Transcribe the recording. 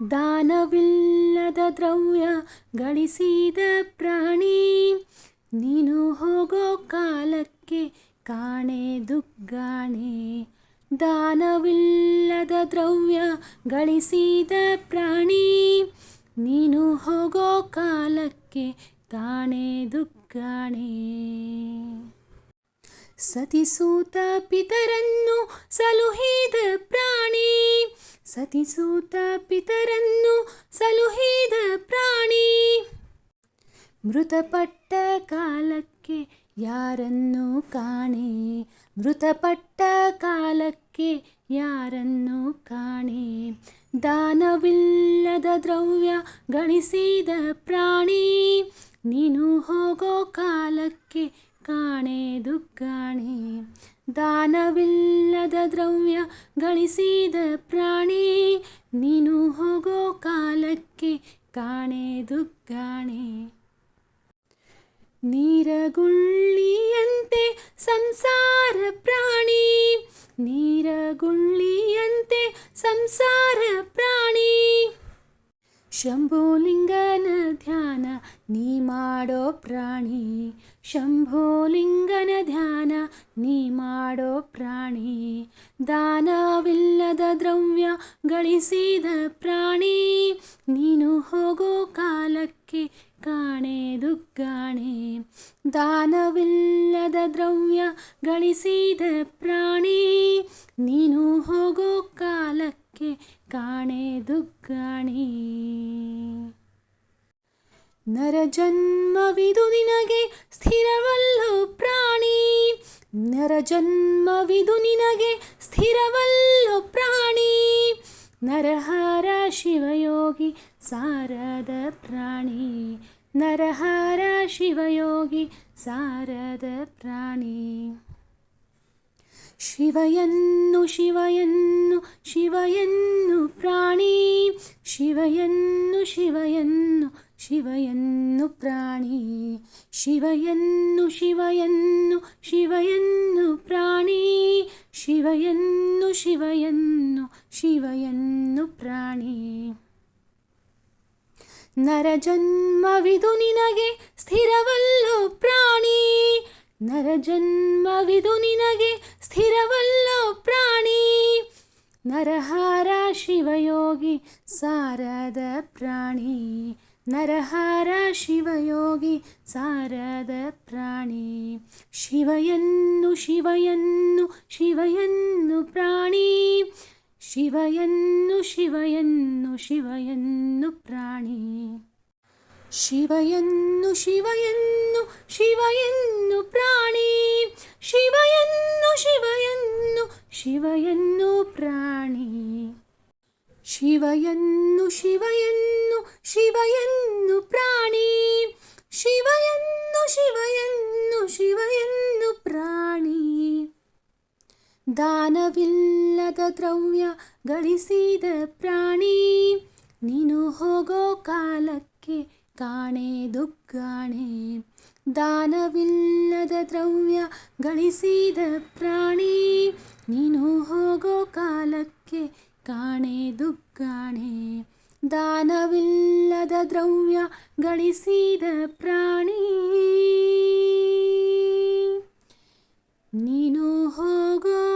ದಾನವಿಲ್ಲದ ದ್ರವ್ಯ ಗಳಿಸಿದ ಪ್ರಾಣಿ, ನೀನು ಹೋಗೋ ಕಾಲಕ್ಕೆ ಕಾಣೆ ದುಗ್ಗಾಣೆ. ದಾನವಿಲ್ಲದ ದ್ರವ್ಯ ಗಳಿಸಿದ ಪ್ರಾಣಿ, ನೀನು ಹೋಗೋ ಕಾಲಕ್ಕೆ ಕಾಣೆ ದುಗ್ಗಾಣೆ. ಸತಿಸೂತ ಪಿತರನ್ನು ಸಲುಹಿದ ಪ್ರಾಣಿ ಸತಿಸೂತ ಪಿತರನ್ನು ಸಲುಹಿದ ಪ್ರಾಣಿ. ಮೃತಪಟ್ಟ ಕಾಲಕ್ಕೆ ಯಾರನ್ನು ಕಾಣೆ? ಮೃತಪಟ್ಟ ಕಾಲಕ್ಕೆ ಯಾರನ್ನು ಕಾಣೆ? ದಾನವಿಲ್ಲದ ದ್ರವ್ಯ ಗಳಿಸಿದ ಪ್ರಾಣಿ. ನೀನು ಹೋಗೋ ಕಾಲಕ್ಕೆ ಕಾಣೆ ದುಗ್ಗಾಣೆ. ದಾನವಿಲ್ಲದ ದ್ರವ್ಯ ಗಳಿಸಿದ ಪ್ರಾಣಿ, ನೀನು ಹೋಗೋ ಕಾಲಕ್ಕೆ ಕಾಣೆ ದುಗ್ಗಾಣೆ. ನೀರಗುಳ್ಳಿಯಂತೆ ಸಂಸಾರ ಪ್ರಾಣಿ, ನೀರಗುಳ್ಳಿಯಂತೆ ಸಂಸಾರ ಪ್ರಾಣಿ. ಶಂಭುಲಿಂಗನ ಧ್ಯಾನ ನೀ ಮಾಡೋ ಪ್ರಾಣಿ. ಶಂಭುಲಿಂಗನ ಧ್ಯಾನ ನೀ ಮಾಡೋ ಪ್ರಾಣಿ. ದಾನವಿಲ್ಲದ ದ್ರವ್ಯ ಗಳಿಸಿದ ಪ್ರಾಣಿ. ನೀನು ಹೋಗೋ ಕಾಲಕ್ಕೆ ಕಾಣೆ ದುಗ್ಗಾಣೆ. ದಾನವಿಲ್ಲದ ದ್ರವ್ಯ ಗಳಿಸಿದ ಪ್ರಾಣಿ. ನೀನು ಹೋಗೋ ಕಾಲಕ್ಕೆ ಕಾಣೆ ದುಗ್ಗಾಣೆ. ನರಜನ್ಮವಿದು ನಿನಗೆ ಸ್ಥಿರವಲ್ಲೋ ಪ್ರಾಣಿ. ನರಜನ್ಮವಿದು ನಿನಗೆ ಸ್ಥಿರವಲ್ಲೋ ಪ್ರಾಣಿ. ನರಹಾರ ಶಿವಯೋಗಿ ಸಾರದ ಪ್ರಾಣಿ. ನರಹಾರ ಶಿವಯೋಗಿ ಸಾರದ ಪ್ರಾಣಿ. ಶಿವಯನ್ನು ಶಿವಯನ್ನು ಶಿವಯನ್ನು ಪ್ರಾಣಿ. ಶಿವಯನ್ನು ಶಿವಯನ್ನು ಶಿವಯನ್ನು ಪ್ರಾಣಿ, ಶಿವಯನ್ನು ಶಿವಯನ್ನು ಶಿವಯನ್ನು ಪ್ರಾಣಿ, ಶಿವಯನ್ನು ಶಿವಯನ್ನು ಶಿವಯನ್ನು ಪ್ರಾಣಿ. ನರಜನ್ಮವಿದು ನಿನಗೆ ಸ್ಥಿರವಲ್ಲೋ ಪ್ರಾಣಿ ನರಜನ್ಮವಿದು ನಿನಗೆ ಸ್ಥಿರವಲ್ಲೋ ಪ್ರಾಣಿ, ನರಹಾರ ಶಿವಯೋಗಿ ಸಾರದ ಪ್ರಾಣಿ. ನರಹಾರ ಶಿವಯೋಗಿ ಸಾರದ ಪ್ರಾಣಿ. ಶಿವಯನ್ನು ಶಿವಯನ್ನು ಶಿವಯನ್ನು ಪ್ರಾಣಿ. ಶಿವಯನ್ನು ಶಿವಯನ್ನು ಶಿವಯನ್ನು ಪ್ರಾಣಿ. ಶಿವಯನ್ನು ಶಿವಯನ್ನು ಶಿವಯನ್ನು ಪ್ರಾಣಿ. ಶಿವಯನ್ನು ಶಿವಯನ್ನು ಶಿವಯನ್ನು ಪ್ರಾಣಿ. ಶಿವಯನ್ನು ಶಿವಯನ್ನು ಶಿವಯನ್ನು ಪ್ರಾಣಿ. ಶಿವಯನ್ನು ಶಿವಯನ್ನು ಶಿವಯನ್ನು ಪ್ರಾಣಿ. ದಾನವಿಲ್ಲದ ದ್ರವ್ಯ ಗಳಿಸಿದ ಪ್ರಾಣಿ. ನೀನು ಹೋಗೋ ಕಾಲಕ್ಕೆ ಕಾಣೆ ದುಗ್ಗಾಣೆ. ದಾನವಿಲ್ಲದ ದ್ರವ್ಯ ಗಳಿಸಿದ ಪ್ರಾಣಿ. ನೀನು ಹೋಗೋ ಕಾಲಕ್ಕೆ ಕಾಣೆ ದುಕ್ಕಾಣೆ ದಾನವಿಲ್ಲದ ದ್ರವ್ಯ ಗಳಿಸಿದ ಪ್ರಾಣಿ. ನೀನು ಹೋಗೋ